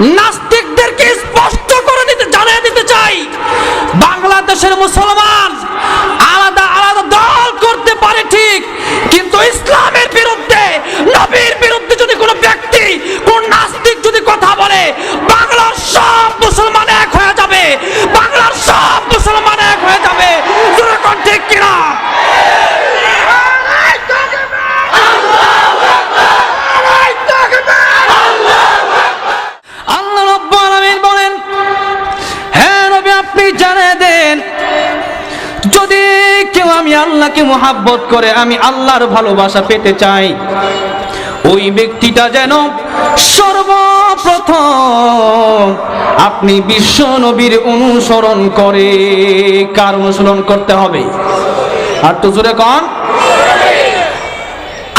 নাস্তিকদেরকে দেন। যদি কেউ আমি আল্লাহকে মোহাব্বত করে, আমি আল্লাহর ভালোবাসা পেতে চাই, ওই ব্যক্তিটা যেন সর্বপ্রথম আপনি বিশ্ব নবীর অনুসরণ করে কার অনুসরণ করতে হবে? আর তো জোরে কন।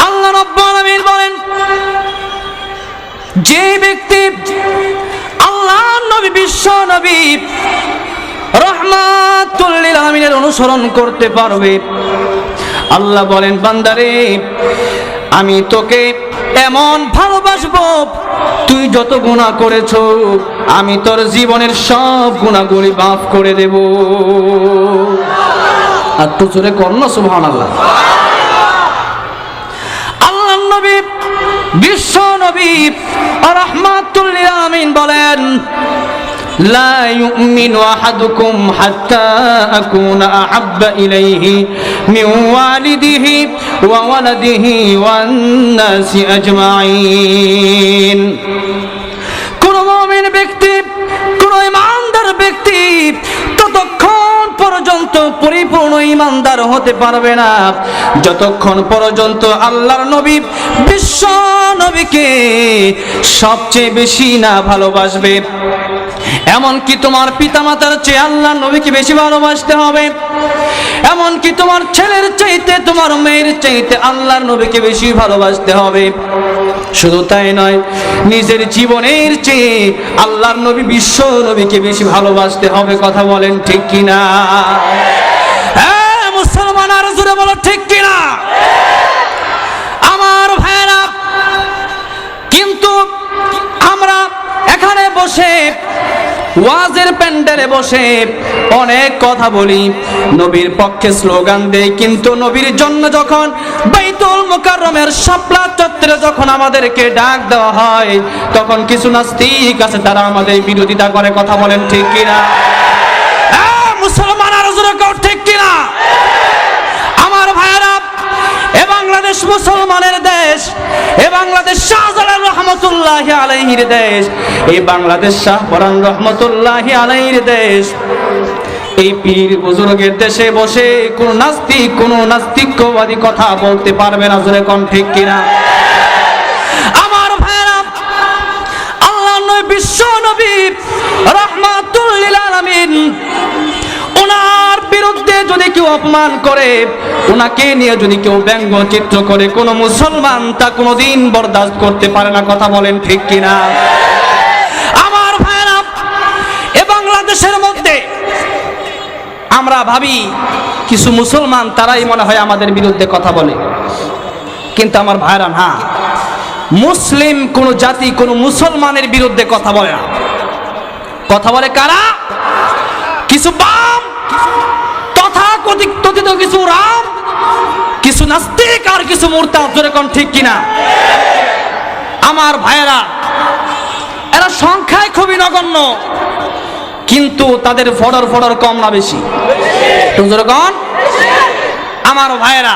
আল্লাহ রাব্বুল বলেন, যে ব্যক্তি আল্লাহ নবী, বিশ্ব নবী রহমাতুল্লিল আলমিনের অনুসরণ করতে পারবে। আল্লাহ বলেন, বান্দারে, আমি তোকে এমন ভালোবাসবো, তুই যত গুণা করেছ, আমি তোর জীবনের সব গুণাগুলি মাফ করে দেব। আর তো জোরে কর্ণ সুবহান আল্লাহ আল্লাহ নবী, বিশ্ব নবী রহমাতুল্লিল আমিন বলেন لا يؤمن أحدكم حتى أكون أحب إليه من والده وولده والناس أجمعين কোন মমিন ব্যক্তি কোন ইমানদার ব্যক্তি ততক্ষণ পর্যন্ত পরিপূর্ণ ইমানদার হতে পারবে না যতক্ষণ পর্যন্ত আল্লাহর নবী বিশ্ব নবীকে সবচেয়ে বেশি না ভালোবাসবে এমনকি তোমার পিতামাতার চেয়ে আল্লাহ নবীকে বেশি ভালোবাসতে হবে। এমনকি তোমার ছেলের চাইতে, তোমার মেয়ের চাইতে আল্লাহর নবীকে বেশি ভালোবাসতে হবে। শুধু তাই নয়, নিজের জীবনের চেয়ে আল্লাহর নবী, বিশ্ব নবীকে বেশি ভালোবাসতে হবে, কথা বলেন ঠিক কিনা? হ্যাঁ মুসলমান আর জুড়ে বলো, ঠিক কিনা ওয়াজের প্যান্ডেলে বসে অনেক কথা বলি। নবীর পক্ষে স্লোগান দেই, কিন্তু নবীর জন্য যখন বাইতুল মুকাররমের শাপলা চত্বরে যখন আমাদেরকে ডাক দেওয়া হয়, তখন কিছু নাস্তিক আছে, তারা আমাদের বিরোধিতা করে, কথা বলেন ঠিক কিনা? মুসলমান ঠিক কিনা? আমার ভাইয়েরা, এ বাংলাদেশ মুসলমানের দেশ এ বাংলাদেশ শাহজালাল রহমতুল্লাহ আলাইহির দেশ এই বাংলাদেশ শাহপরান রহমতুল্লাহ আলাইহির দেশ, এই পীর বুজুর্গের দেশে বসে কোন নাস্তিক, কোন নাস্তিক্যবাদী কথা বলতে পারবে না জোরে কোন ঠিক কিনা? আমার ভাইরা আল্লাহ নবী, বিশ্ব নবী, রহমাতুল লিল আলামিন ওনার বিরুদ্ধে যদি কেউ অপমান করে ওনাকে নিয়ে যদি কেউ ব্যঙ্গ চিত্র করে, কোনো মুসলমান তা কোনোদিন বরদাস্ত করতে পারে না। কথা বলেন ঠিক কিনা? আমার ভাইরা এ বাংলাদেশের মধ্যে আমরা ভাবি, কিছু মুসলমান তারাই মনে হয় আমাদের বিরুদ্ধে কথা বলে। কিন্তু আমার ভাইরা না। মুসলিম কোন জাতি, কোন মুসলমানের বিরুদ্ধে কথা বলে না। কথা বলে কারা? কিছু বাম তথা কথিত কিছু রাম, কিছু নাস্তিক আর কিছু মূর্তা জোরে কোন ঠিক কিনা? আমার ভাইয়েরা, এরা সংখ্যায় খুবই নগণ্য, কিন্তু তাদের ফডর ফডর কম না বেশি। আমার ভাইয়েরা,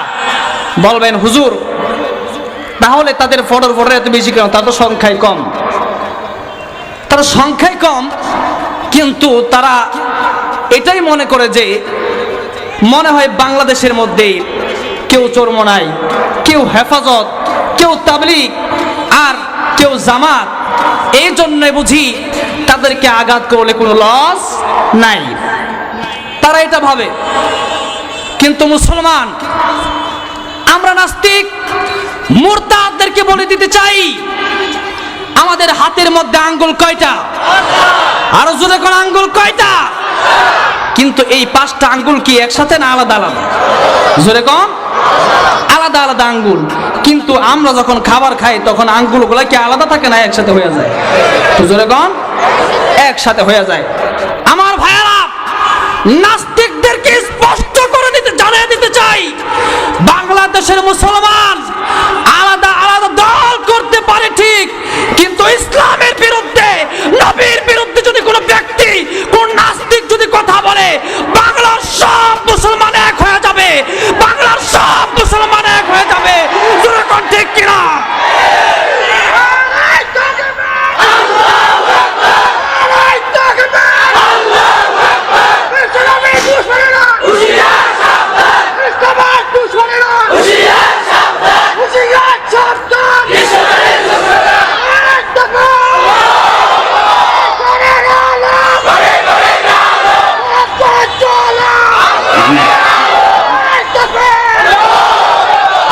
বলবেন, হুজুর, তাহলে তাদের ফডর ফডর এত বেশি কেন? তার সংখ্যায় কম। তারা সংখ্যায় কম, কিন্তু তারা এটাই মনে করে যে মনে হয় বাংলাদেশের মধ্যে কেউ চোরমনাই কেউ হেফাজত, কেউ তাবলিগ আর কেউ জামাত। এই জন্য বুঝি তাদেরকে আঘাত করলে কোনো লস নাই। তারা এটা ভাবে। কিন্তু মুসলমান, আমরা নাস্তিক, মুরতাদদেরকে বলে দিতে চাই, আমাদের হাতের মধ্যে আঙ্গুল কয়টা? আরও জোরে কোন আঙ্গুল কয়টা? কিন্তু এই পাঁচটা আঙ্গুল কি একসাথে না আলাদা আলাদা? জোরে কম? আলাদা আলাদা আঙ্গুল। কিন্তু আমরা যখন খাবার খাই, তখন আঙ্গুলগুলো কি আলাদা থাকে না একসাথে হয়ে যায়? তো জোরে কন একসাথে হয়ে যায়। আমার ভাইয়েরা, নাস্তিকদেরকে স্পষ্ট করে দিতে, জানিয়ে দিতে চাই, বাংলাদেশের মুসলমান আলাদা আলাদা দল করতে পারে ঠিক, কিন্তু ইসলামের বিরুদ্ধে নবীর বিরুদ্ধে যদি কোনো ব্যক্তি কোন নাস্তিক যদি কথা বলে বাংলার সব মুসলমান এক হয়ে যাবে বাংলার সব মুসলমান এক হয়ে যাবে জোরে কোন ঠিক কিনা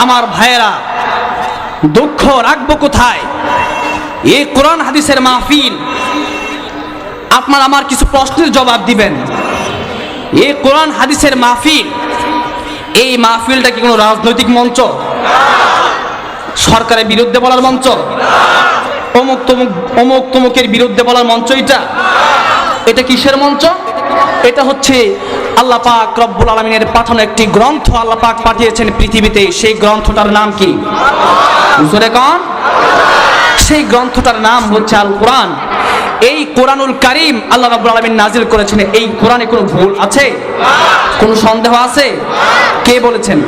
আমার ভাইয়েরা, দুঃখ রাখব কোথায়? এই কোরআন হাদিসের মাহফিল, আপনার আমার কিছু প্রশ্নের জবাব দিবেন। এই কোরআন হাদিসের মাহফিল, এই মাহফিলটা কি কোনো রাজনৈতিক মঞ্চ? সরকারের বিরুদ্ধে বলার মঞ্চ? অমুক তমুক, অমুক তমুকের বিরুদ্ধে বলার মঞ্চ এটা? এটা কিসের মঞ্চ? এটা হচ্ছে আল্লাহ পাক রব্বুল আলমিনের পাঠানো একটি গ্রন্থ আল্লাহ পাক পাঠিয়েছেন পৃথিবীতে। সেই গ্রন্থটার নাম কি? সেই গ্রন্থটার নাম হচ্ছে আল কোরআন এই কোরআনুল কারিম আল্লাহ রাব্বুল আলামিন নাজিল করেছেন। এই কোরআনে কোনো ভুল আছে? কোনো সন্দেহ আছে? কে বলেছেন?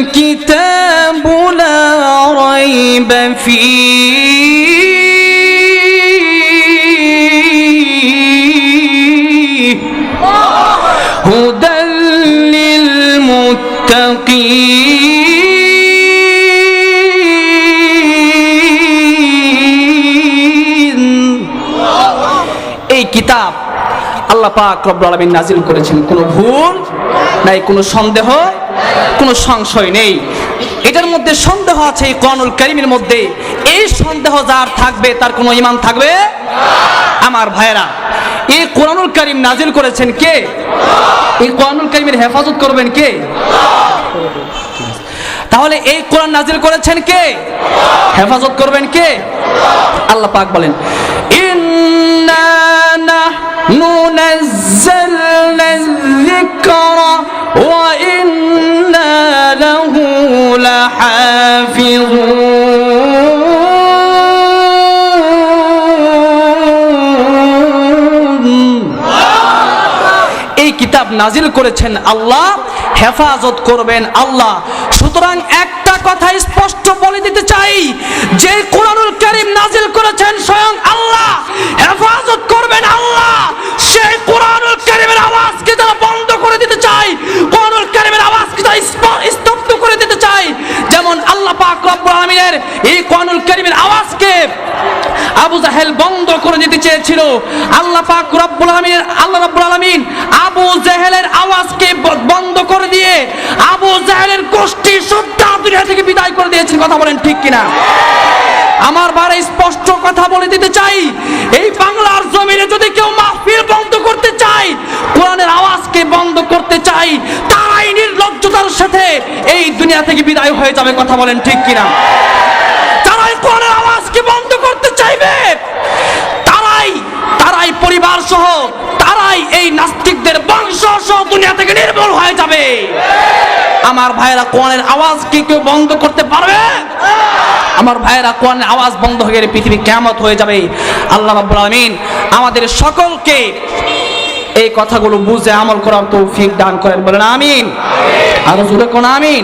الكتاب لا ريب فيه هدى للمتقين এই কিতাব আল্লাহ পাক রব্বুল আলামিন নাজিল করেছেন কোনো ভুল নাই কোনো সন্দেহ কোনো সংশয় নেই। এটার মধ্যে সন্দেহ আছে এই কোরআনুল করিমের মধ্যে। এই সন্দেহ যার থাকবে, তার কোনো ইমান থাকবে? আমার ভাইরা এই কোরআনুল করিম নাজিল করেছেন কে? এই কোরআনুল কারীমের হেফাজত করবেন কে? তাহলে এই কোরআন নাজিল করেছেন কে? হেফাজত করবেন কে? আল্লাহ পাক বলেন, ইন্না নাহনু নাযালনা যিকরা ওয়া ইন্না কিতাব নাজিল করেছেন আল্লাহ, হেফাজত করবেন আল্লাহ। সুতরাং একটা কথা স্পষ্ট বলে দিতে চাই, যে কোরআনুল করিম নাজিল করেছেন স্বয়ং আল্লাহ, হেফাজত করবেন আল্লাহ। সেই কোরআনুল আবু জাহেল বন্ধ করে দিতে চেয়েছিল। আল্লাহ পাক রব্বুল আলামিনের আল্লাহ রব্বুল আলামিন আবু জাহেলের আওয়াজকে বন্ধ করে দিয়ে আবু জাহেলের গোষ্ঠী সত্তা দুনিয়া থেকে বিদায় করে দিয়েছেন। কথা বলেন ঠিক কিনা? আমার বারে স্পষ্ট কথা বলে দিতে চাই। এই বাংলার জমিনে যদি কেউ মাহফিল বন্ধ করতে চায়, কোরআনের আওয়াজকে বন্ধ করতে চাই তারাই নির্লজ্জতার সাথে এই দুনিয়া থেকে বিদায় হয়ে যাবে। কথা বলেন ঠিক কিনা? যারাই কোরআনের আওয়াজকে বন্ধ করতে তারাই তারাই পরিবার সহ, তারাই এই নাস্তিকদের বংশ সহ দুনিয়া থেকে নির্মূল হয়ে যাবে। আমার ভাইয়েরা কোরআনের আওয়াজ কি কেউ বন্ধ করতে পারবে? আমার ভাইয়েরা কোরআনের আওয়াজ বন্ধ হয়ে গেলে পৃথিবী কেমত হয়ে যাবে। আল্লাহ রাব্বুল আলামিন আমাদের সকলকে এই কথাগুলো বুঝে আমল করার তৌফিক দান করেন। বলেন আমিন। আর জোরে কোন আমিন?